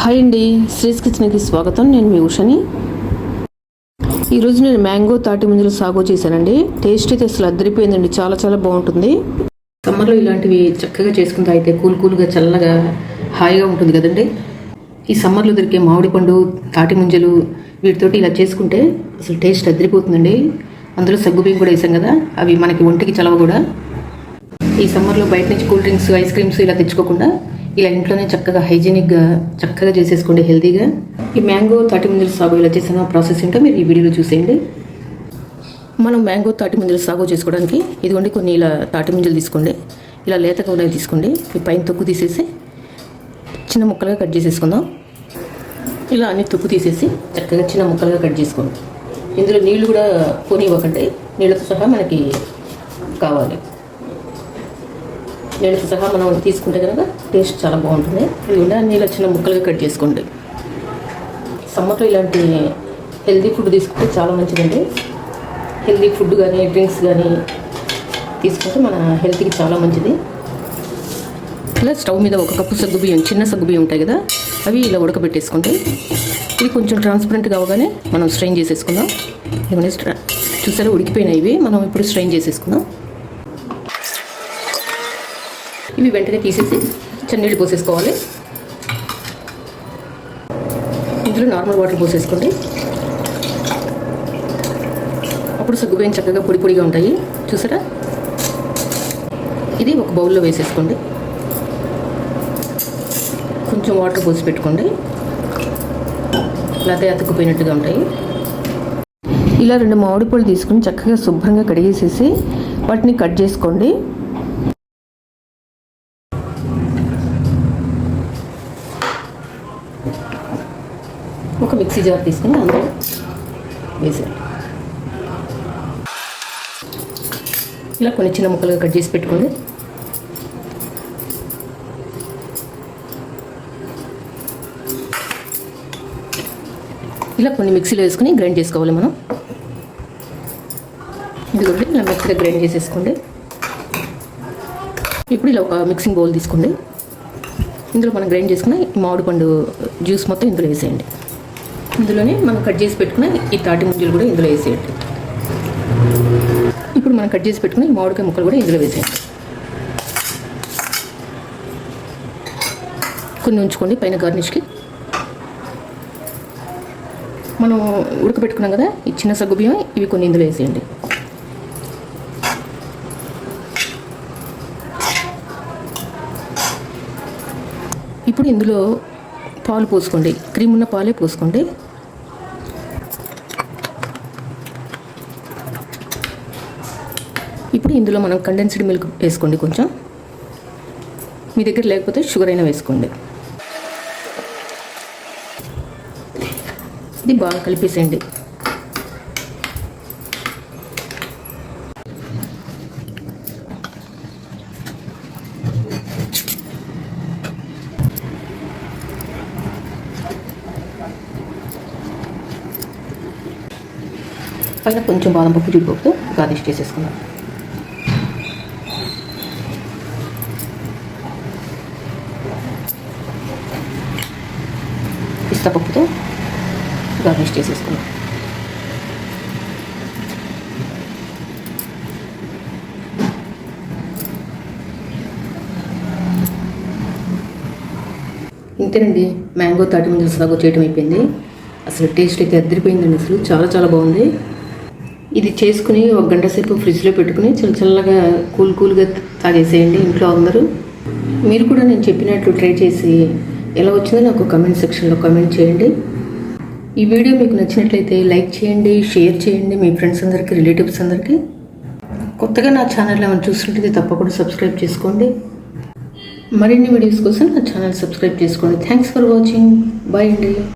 Hi అండి శ్రీస్ కిచెన్కి స్వాగతం. నేను మీ ఉషని. ఈరోజు నేను మ్యాంగో తాటి ముంజలు సాగు చేశానండి. టేస్ట్ అయితే అసలు అద్దరిపోయిందండి చాలా చాలా బాగుంటుంది. సమ్మర్లో ఇలాంటివి చక్కగా చేసుకుంటే అయితే కూల్ కూల్గా చల్లగా హాయిగా ఉంటుంది కదండి. ఈ సమ్మర్లో దొరికే మామిడి పండు తాటి ముంజలు వీటితోటి ఇలా చేసుకుంటే అసలు టేస్ట్ అద్దరిపోతుందండి అందులో సగ్గుబియ్యం కూడా వేసాం కదా అవి మనకి ఒంటికి చలవ కూడా. ఈ సమ్మర్లో బయట నుంచి కూల్ డ్రింక్స్ ఐస్ క్రీమ్స్ ఇలా తెచ్చుకోకుండా ఇలా ఇంట్లోనే చక్కగా హైజీనిక్గా చక్కగా చేసేసుకోండి హెల్తీగా. ఈ మ్యాంగో తాటి ముంజల సాగు ఇలా చేసిన ప్రాసెస్ ఏంటో మీరు ఈ వీడియోలో చూసేయండి. మనం మ్యాంగో తాటి ముంజలు సాగు చేసుకోవడానికి ఇదిగోండి కొన్ని ఇలా తాటి ముంజలు తీసుకోండి. ఇలా లేతగా ఉన్నాయి తీసుకోండి. ఈ పైన తొక్కు తీసేసి చిన్న ముక్కలుగా కట్ చేసేసుకుందాం. ఇలా అన్ని తొక్కు తీసేసి చక్కగా చిన్న ముక్కలుగా కట్ చేసుకోండి. ఇందులో నీళ్ళు కూడా పోనివ్వకండి. నీళ్ళతో సహా మనకి కావాలి. నీళ్ళతో సహా మనం తీసుకుంటే కనుక టేస్ట్ చాలా బాగుంటుంది. ఇవి నీళ్ళు చిన్న ముక్కలుగా కట్ చేసుకోండి. సమ్మర్లో ఇలాంటి హెల్తీ ఫుడ్ తీసుకుంటే చాలా మంచిదండి. హెల్తీ ఫుడ్ కానీ డ్రింక్స్ కానీ తీసుకుంటే మన హెల్త్కి చాలా మంచిది. ఇలా స్టవ్ మీద ఒక కప్పు సగ్గుబియ్యం చిన్న సగ్గుబియ్యం ఉంటాయి కదా అవి ఇలా ఉడకబెట్టేసుకోండి. ఇవి కొంచెం ట్రాన్స్పరెంట్గా అవగానే మనం స్ట్రెయిన్ చేసేసుకుందాం. ఏమైనా స్ట్రా చూసారా? ఉడికిపోయినాయి ఇవి. మనం ఇప్పుడు స్ట్రెయిన్ చేసేసుకుందాం. ఇవి వెంటనే తీసేసి చన్నీళ్ళు పోసేసుకోవాలి. ఇందులో నార్మల్ వాటర్ పోసేసుకోండి. అప్పుడు సగ్గుబియ్యం చక్కగా పొడి పొడిగా ఉంటాయి. చూసారా? ఇది ఒక బౌల్లో వేసేసుకోండి. కొంచెం వాటర్ పోసి పెట్టుకోండి. లేకపోతే అతుక్కుపోయినట్టుగా ఉంటాయి. ఇలా రెండు మామిడి పళ్ళు తీసుకుని చక్కగా శుభ్రంగా కడిగేసేసి వాటిని కట్ చేసుకోండి. మిక్సీ జార్ తీసుకుని అందులో వేసాను ఇలా కొన్ని చిన్న ముక్కలుగా కట్ చేసి పెట్టుకోండి. ఇలా కొన్ని మిక్సీలో వేసుకుని గ్రైండ్ చేసుకోవాలి మనం. ఇదిగోండి ఇలా మెత్తగా గ్రైండ్ చేసేసుకోండి. ఇప్పుడు ఇలా ఒక మిక్సింగ్ బౌల్ తీసుకోండి. ఇందులో మనం గ్రైండ్ చేసుకున్న మామిడి పండు జ్యూస్ మొత్తం ఇందులో వేసేయండి. ఇందులోనే మనం కట్ చేసి పెట్టుకున్న ఈ తాటి ముంజలు కూడా ఇందులో వేసేయండి. ఇప్పుడు మనం కట్ చేసి పెట్టుకున్న ఈ మామిడికాయ ముక్కలు కూడా ఇందులో వేసేయండి. కొన్ని ఉంచుకోండి పైన గార్నిష్కి మనం ఉడకబెట్టుకున్నాం కదా ఈ చిన్న సగ్గు బియ్యం ఇవి కొన్ని ఇందులో వేసేయండి. ఇప్పుడు ఇందులో పాలు పోసుకోండి. క్రీమ్ ఉన్న పాలే పోసుకోండి. ఇప్పుడు ఇందులో మనం కండెన్స్డ్ మిల్క్ వేసుకోండి కొంచెం. మీ దగ్గర లేకపోతే షుగర్ అయినా వేసుకోండి. ఇది బాగా కలిపేసేయండి. పైన కొంచెం బాదం పప్పు జీడిపప్పుతో గార్నిష్ చేసేసుకుందాం. పిస్తా పప్పుతో గార్నిష్ చేసేసుకుందాం. ఇంతేనండి మ్యాంగో తాటి ముందు సాగు చేయడం అయిపోయింది. అసలు టేస్ట్ అయితే అద్దరిపోయిందండి అసలు చాలా చాలా బాగుంది. ఇది చేసుకుని ఒక గంట సేపు ఫ్రిడ్జ్లో పెట్టుకుని చల్ల చల్లగా కూల్ కూల్గా తాగేసేయండి ఇంట్లో అందరూ. మీరు కూడా నేను చెప్పినట్లు ట్రై చేసి ఎలా వచ్చిందో నాకు కమెంట్ సెక్షన్లో కమెంట్ చేయండి. ఈ వీడియో మీకు నచ్చినట్లయితే లైక్ చేయండి షేర్ చేయండి మీ ఫ్రెండ్స్ అందరికీ రిలేటివ్స్ అందరికీ. కొత్తగా నా ఛానల్ ఏమైనా చూస్తుంటే తప్పకుండా సబ్స్క్రైబ్ చేసుకోండి. మరిన్ని వీడియోస్ కోసం నా ఛానల్ సబ్స్క్రైబ్ చేసుకోండి. థ్యాంక్స్ ఫర్ వాచింగ్ బాయ్ అండి.